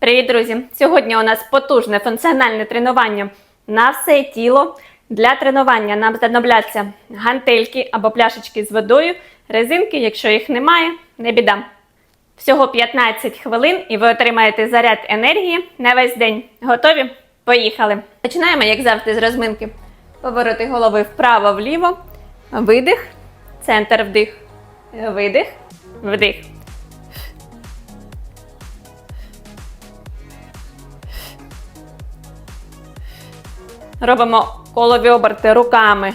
Привіт, друзі! Сьогодні у нас потужне функціональне тренування на все тіло. Для тренування нам знадобляться гантельки або пляшечки з водою, резинки, якщо їх немає, не біда. Всього 15 хвилин і ви отримаєте заряд енергії на весь день. Готові? Поїхали! Починаємо, як завжди, з розминки. Повороти голови вправо-вліво, видих, центр вдих, видих, вдих. Робимо колові оберти руками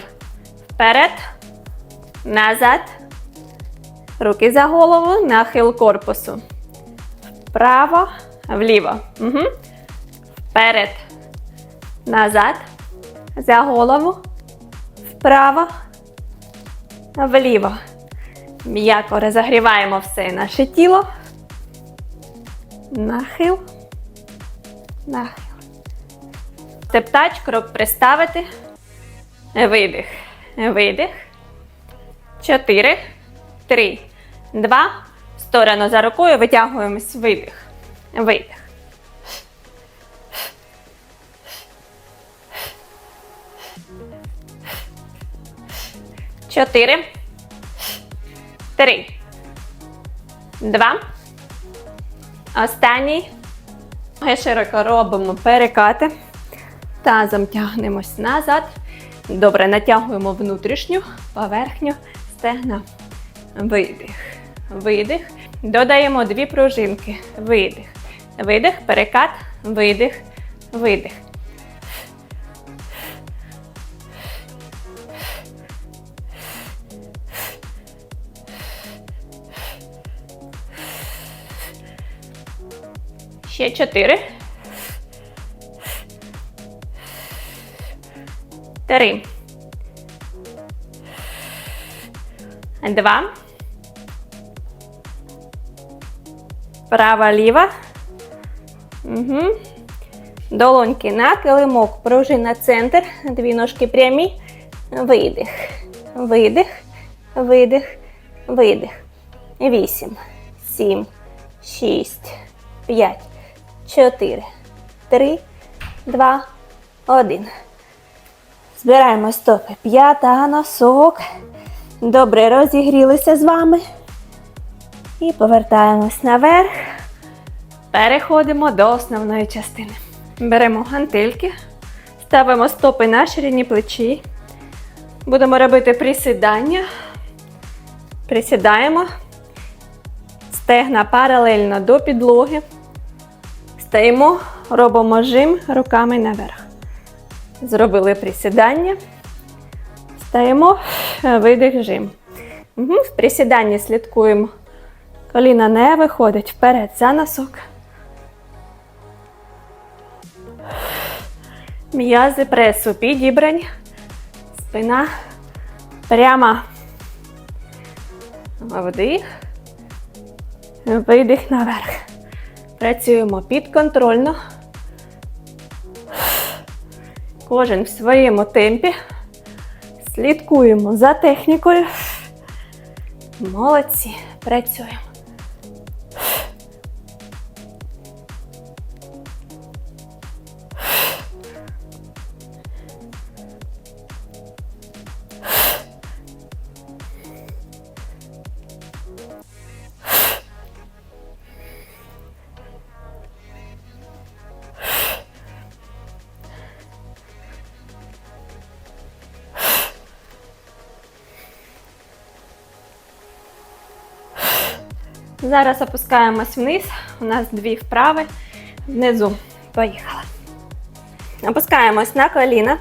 вперед, назад, руки за голову, нахил корпусу. Вправо, вліво. Угу. Вперед, назад, за голову, вправо, вліво. М'яко розігріваємо все наше тіло. Нахил, нахил. Тептач, крок приставити. Видих. Видих. Чотири. Три. Два. Сторону за рукою. Витягуємось. Видих. Видих. Чотири. Три. Два. Останній. Широко робимо перекати. Тазом тягнемось назад. Добре, натягуємо внутрішню поверхню стегна. Видих. Видих. Додаємо дві пружинки. Видих. Видих, перекат, видих, видих. Ще чотири. Три. Два. Права, ліва. Угу. Долоньки на килимок. Пружина центр. Дві ножки прямі. Видих. Видих. Видих. Видих. Вісім. Сім. Шість. П'ять. Чотири. Три. Два. Один. Збираємо стопи. П'ята, носок. Добре, розігрілися з вами. І повертаємось наверх. Переходимо до основної частини. Беремо гантельки, ставимо стопи на ширині плечі. Будемо робити присідання. Присідаємо. Стегна паралельно до підлоги. Стаємо, робимо жим руками наверх. Зробили присідання. Стаємо, видих жим. Угу. В присіданні слідкуємо. Коліна не виходить вперед за носок. М'язи пресу підібрані. Спина пряма. Вдих. Видих наверх. Працюємо підконтрольно. Кожен в своєму темпі. Слідкуємо за технікою. Молодці. Працюємо. Зараз опускаємось вниз. У нас дві вправи. Внизу. Поїхали. Опускаємось на коліна.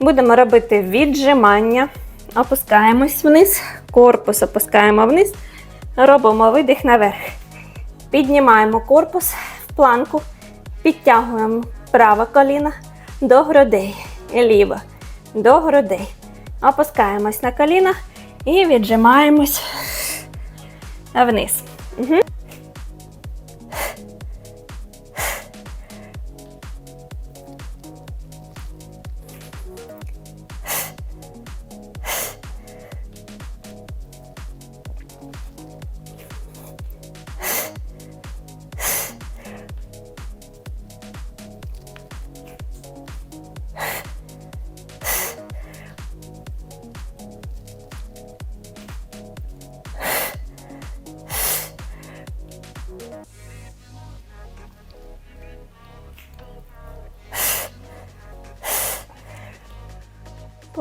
Будемо робити віджимання. Опускаємось вниз. Корпус опускаємо вниз. Робимо видих наверх. Піднімаємо корпус в планку. Підтягуємо праве коліно до грудей. Ліве до грудей. Опускаємось на коліна і віджимаємось вниз. Угу.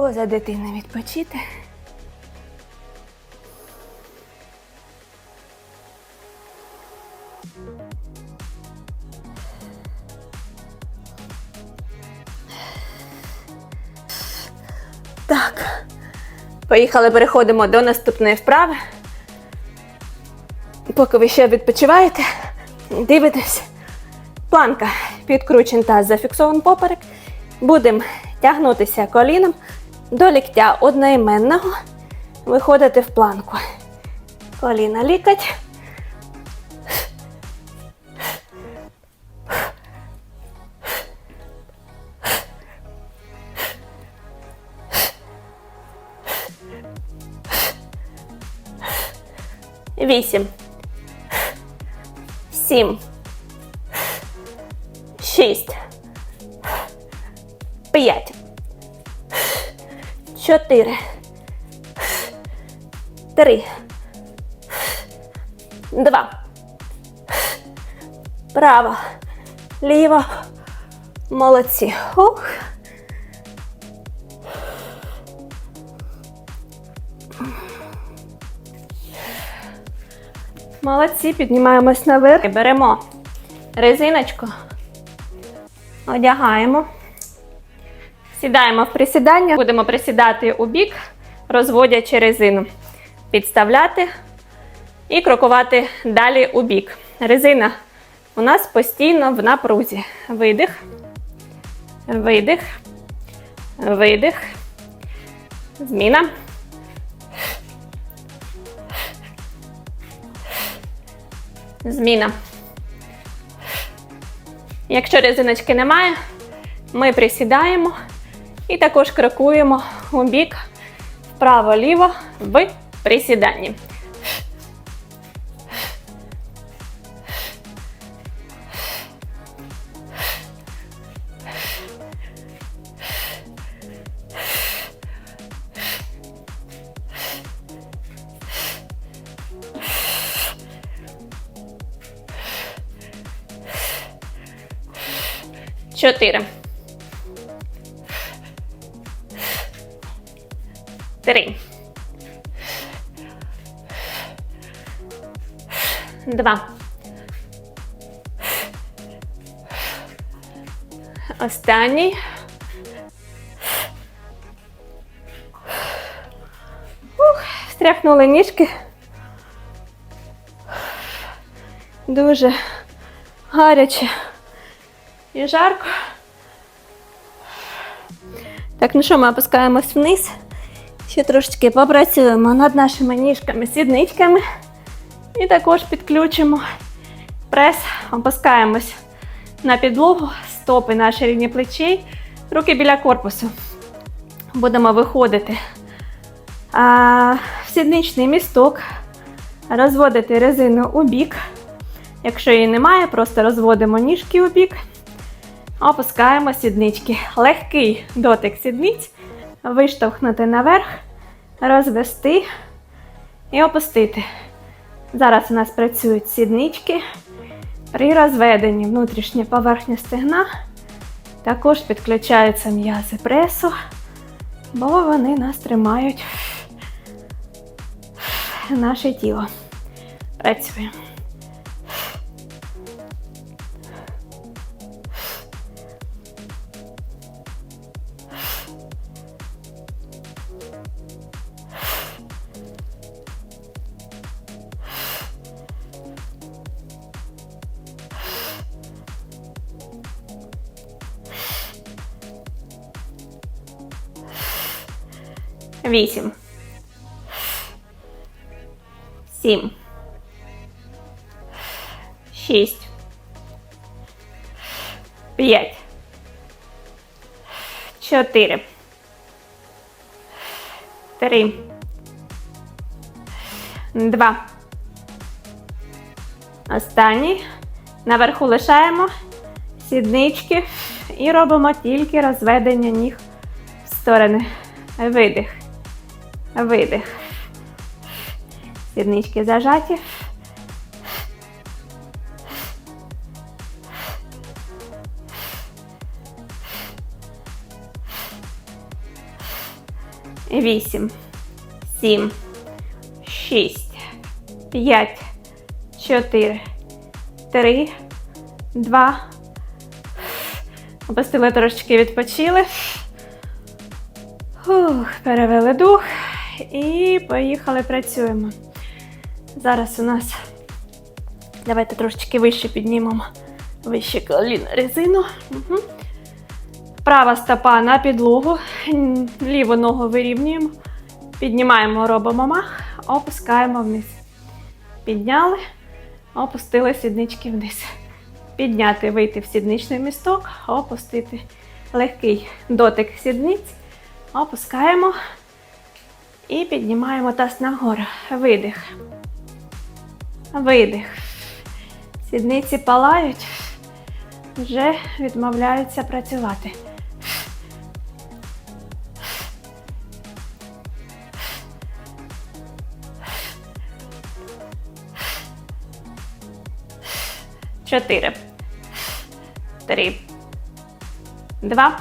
Поза дитини відпочити. Так. Поїхали, переходимо до наступної вправи. Поки ви ще відпочиваєте, дивитесь. Планка. Підкручен таз, зафіксований поперек. Будемо тягнутися коліном до ліктя одноіменного. Виходити в планку. Коліна лікать. Вісім. Сім. Шість. П'ять. Чотири. Три. Два. Право. Ліво. Молодці. Ух. Молодці, піднімаємось наверх. Беремо резиночку, одягаємо, сідаємо в присідання, будемо присідати у бік, розводячи резину, підставляти і крокувати далі у бік. Резина у нас постійно в напрузі. Видих, видих, видих, зміна. Зміна. Якщо резиночки немає, ми присідаємо і також крокуємо у бік вправо-ліво в присіданні. Чотири. Три. Два. Останній. Ух, встряхнули ніжки. Дуже гаряче і жарко. Так, ну що, ми опускаємось вниз. Ще трошечки попрацюємо над нашими ніжками, сідничками. І також підключимо прес, опускаємось на підлогу, стопи наші рівні плечей, руки біля корпусу. Будемо виходити а, в сідничний місток, розводити резину у бік. Якщо її немає, просто розводимо ніжки у бік. Опускаємо сіднички. Легкий дотик сідниць. Виштовхнути наверх, розвести і опустити. Зараз у нас працюють сіднички. При розведенні внутрішня поверхня стегна також підключаються м'язи пресу, бо вони нас тримають наше тіло. Працюємо. Вісім. Сім. Шість. П'ять. Чотири. Три. Два. Останній. Наверху лишаємо сіднички і робимо тільки розведення ніг в сторони. Видих. Видих. Сіднички зажаті. вісім, сім, шість, п'ять, чотири, три, два. Опустили трошечки, відпочили. Фух, перевели дух і поїхали працюємо. Зараз у нас давайте трошечки вище піднімемо вище коліна резину. Угу. Права стопа на підлогу, ліву ногу вирівнюємо, піднімаємо, робимо мах, опускаємо вниз. Підняли, опустили сіднички вниз. Підняти, вийти в сідничний місток, опустити легкий дотик сідниць, опускаємо і піднімаємо таз нагору. Видих. Видих. Сідниці палають, вже відмовляються працювати. Чотири. Три. Два.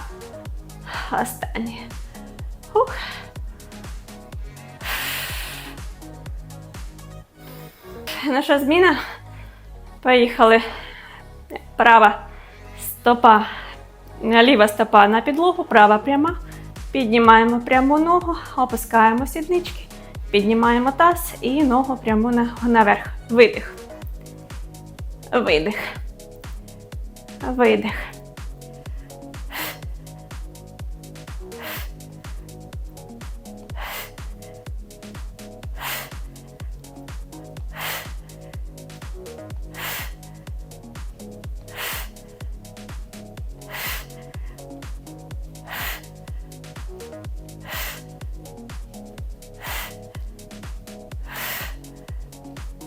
Останнє. Наша зміна. Поїхали. Права стопа, ліва стопа на підлогу, права пряма. Піднімаємо пряму ногу, опускаємо сіднички, піднімаємо таз і ногу пряму на- наверх. Видих. Видих. Видих.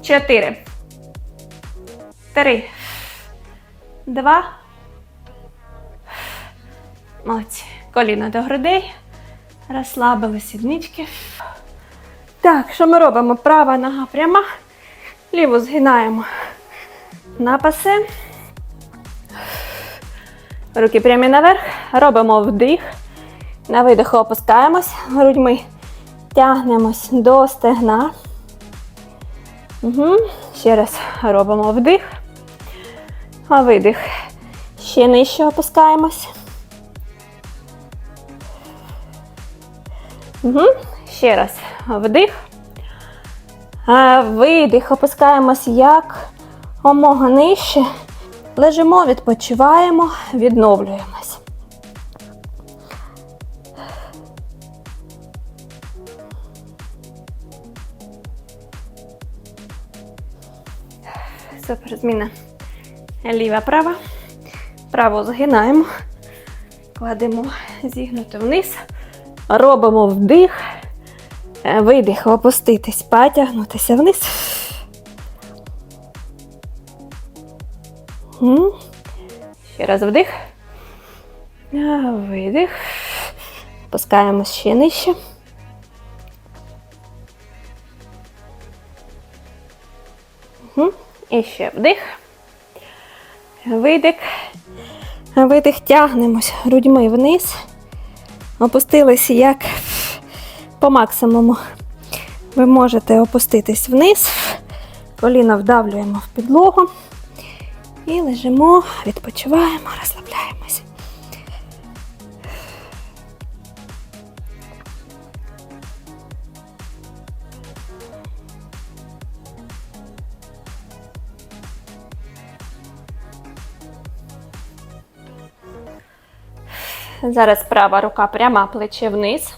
Чотири. Три. Два. Молодці. Коліна до грудей. Розслабили сіднички. Так, що ми робимо? Права нога пряма. Ліву згинаємо на пасе. Руки прямі наверх. Робимо вдих. На видиху опускаємось. Грудьми тягнемось до стегна. Угу. Ще раз робимо вдих. А видих. Ще нижче опускаємось. Угу. Ще раз вдих. Видих. Опускаємось як омога нижче. Лежимо, відпочиваємо, відновлюємось. Супер, зміна. Ліва, права. Праву згинаємо. Кладемо зігнуто вниз. Робимо вдих. Е, Видих, опуститись, потягнутися вниз. Ще раз вдих. Видих. Опускаємось ще нижче. І ще вдих. Видих. Видих, тягнемось грудьми вниз. Опустилися як по максимуму. Ви можете опуститись вниз. Коліна вдавлюємо в підлогу. І лежимо, відпочиваємо, розслабляємося. Зараз права рука пряма, плече вниз.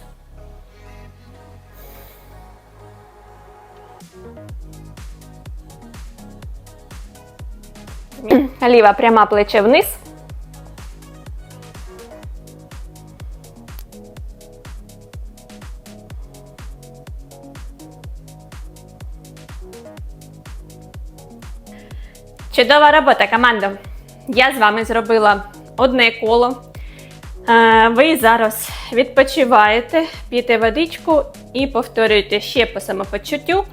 Ліва пряма плече вниз. Чудова робота, команда. Я з вами зробила одне коло. Е, Ви зараз відпочиваєте, п'єте водичку і повторюєте ще по самопочуттю.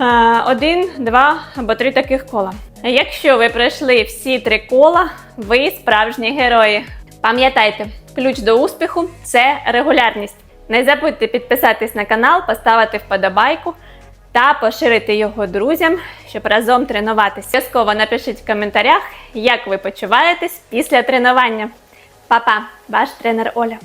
Е, Один, два або три таких кола. Якщо ви пройшли всі три кола, ви справжні герої. Пам'ятайте, ключ до успіху це регулярність. Не забудьте підписатись на канал, поставити вподобайку та поширити його друзям, щоб разом тренуватися. Обов'язково напишіть в коментарях, як ви почуваєтесь після тренування. Па-па, ваш тренер Оля.